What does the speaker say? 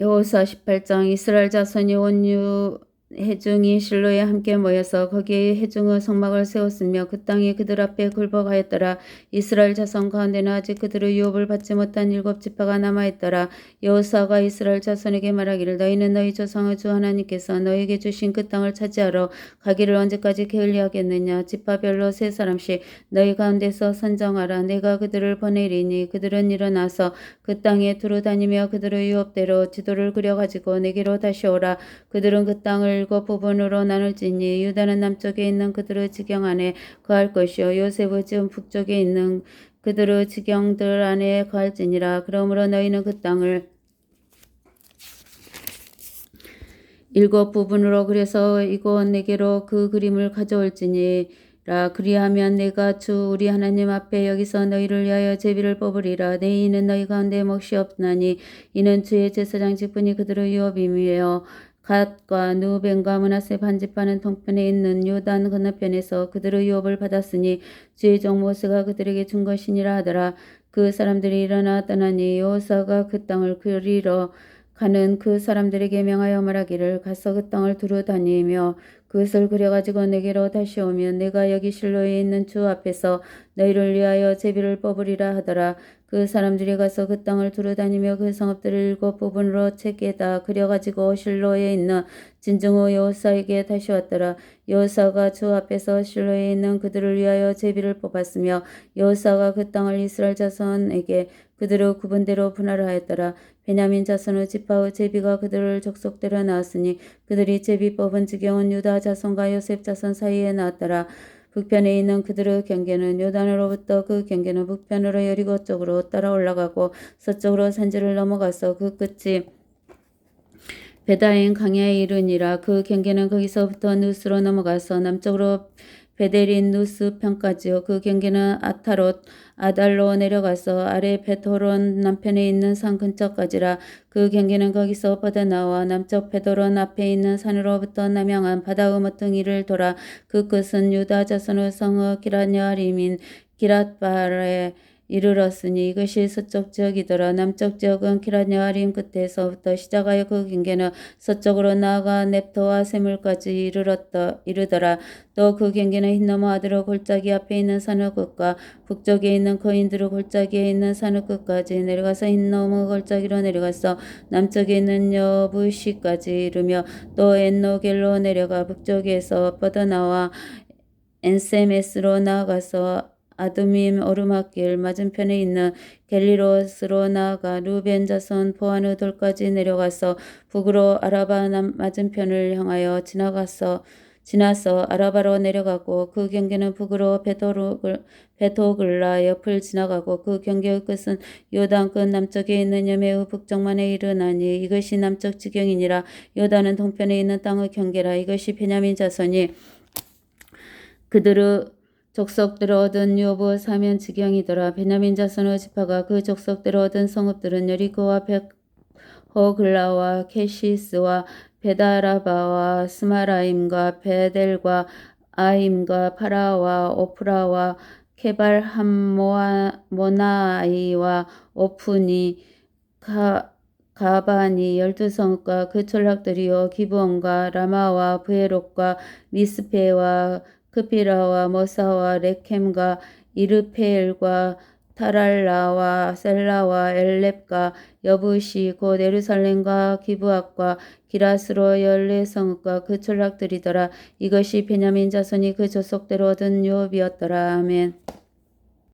여호수아 18장 이스라엘 자손이 온유 해중이 실로에 함께 모여서 거기에 해중의 성막을 세웠으며 그 땅이 그들 앞에 굴복하였더라. 이스라엘 자손 가운데는 아직 그들의 유업을 받지 못한 일곱 지파가 남아있더라. 여호수아가 이스라엘 자손에게 말하기를 너희는 너희 조상의 주 하나님께서 너희에게 주신 그 땅을 차지하러 가기를 언제까지 게을리하겠느냐. 지파별로 세 사람씩 너희 가운데서 선정하라. 내가 그들을 보내리니 그들은 일어나서 그 땅에 두루 다니며 그들의 유업대로 지도를 그려가지고 내게로 다시 오라. 그들은 그 땅을 일곱 부분으로 나눌지니 유다는 남쪽에 있는 그들의 지경 안에 거할 것이요. 요셉의 지은 북쪽에 있는 그들의 지경들 안에 거할지니라. 그러므로 너희는 그 땅을 일곱 부분으로 그래서 이곳 내게로 그 그림을 가져올지니 라. 그리하면 내가 주 우리 하나님 앞에 여기서 너희를 위하여 제비를 뽑으리라. 내 이는 너희 가운데 몫이 없나니 이는 주의 제사장 직분이 그들의 유업임이에요 갓과 누벤과 문하세 반집하는 동편에 있는 요단 건너편에서 그들의 유업을 받았으니 주의 종 모세가 그들에게 준 것이니라 하더라. 그 사람들이 일어나 떠나니 여호사가 그 땅을 그리러 가는 그 사람들에게 명하여 말하기를 가서 그 땅을 두루 다니며 그것을 그려가지고 내게로 다시 오면 내가 여기 실로에 있는 주 앞에서 너희를 위하여 제비를 뽑으리라 하더라. 그 사람들이 가서 그 땅을 두루 다니며 그 성읍들을 일곱 부분으로 책에다 그려가지고 실로에 있는 진정호 여호사에게 다시 왔더라. 여호사가 주 앞에서 실로에 있는 그들을 위하여 제비를 뽑았으며 여호사가 그 땅을 이스라엘 자손에게 그들의 구분대로 분할하였더라. 베냐민 자손의 지파의 제비가 그들을 족속대로 나왔으니 그들이 제비 뽑은 지경은 유다 자손과 요셉 자손 사이에 나왔더라. 북편에 있는 그들의 경계는 요단으로부터 그 경계는 북편으로 여리고 쪽으로 따라 올라가고 서쪽으로 산지를 넘어가서 그 끝이 베다인 강야에 이르니라 그 경계는 거기서부터 누스로 넘어가서 남쪽으로 베데린 누스 편까지요. 그 경계는 아타롯 아달로 내려가서 아래 베토론 남편에 있는 산 근처까지라 그 경계는 거기서 뻗어나와 남쪽 베도론 앞에 있는 산으로부터 남향한 바다의 모퉁이를 돌아 그 끝은 유다 자손의 성어 기라냐림인 기랏바에 이르렀으니 이것이 서쪽 지역이더라. 남쪽 지역은 키라냐림 끝에서부터 시작하여 그 경계는 서쪽으로 나아가 넵토와 세물까지 이르렀다, 이르더라. 또 그 경계는 흰너머 아들의 골짜기 앞에 있는 산의 끝과 북쪽에 있는 거인들의 골짜기에 있는 산의 끝까지 내려가서 흰너머 골짜기로 내려가서 남쪽에 있는 여부시까지 이르며 또 엔노겔로 내려가 북쪽에서 뻗어나와 엔세메스로 나아가서 아두밈 오르막길 맞은편에 있는 갤리로스로 나아가 루벤 자손 포아누 돌까지 내려가서 북으로 아라바 남 맞은편을 향하여 지나가서 지나서 아라바로 내려가고 그 경계는 북으로 베토르글, 베토글라 옆을 지나가고 그 경계의 끝은 요단 끝 남쪽에 있는 여매의 북쪽만에 이르나니 이것이 남쪽 지경이니라. 요단은 동편에 있는 땅의 경계라. 이것이 베냐민 자손이 그들의 족속대로 얻은 요보 사면 지경이더라. 베냐민 자손의 지파가 그 족속대로 얻은 성읍들은 여리고와 백호글라와 케시스와 베다라바와 스마라임과 베델과 아임과 파라와 오프라와 케발 함모나이와 오프니 가 가바니 열두 성과 그 촌락들이요 기브온과 라마와 부에롯과 미스페와 크피라와 모사와 레켐과 이르페엘과 타랄라와 셀라와 엘렙과 여부시 곧 예루살렘과 기브악과 기라스로 열네 성읍과 그 촌락들이더라. 이것이 베냐민 자손이 그 조속대로 얻은 유업이었더라. 아멘.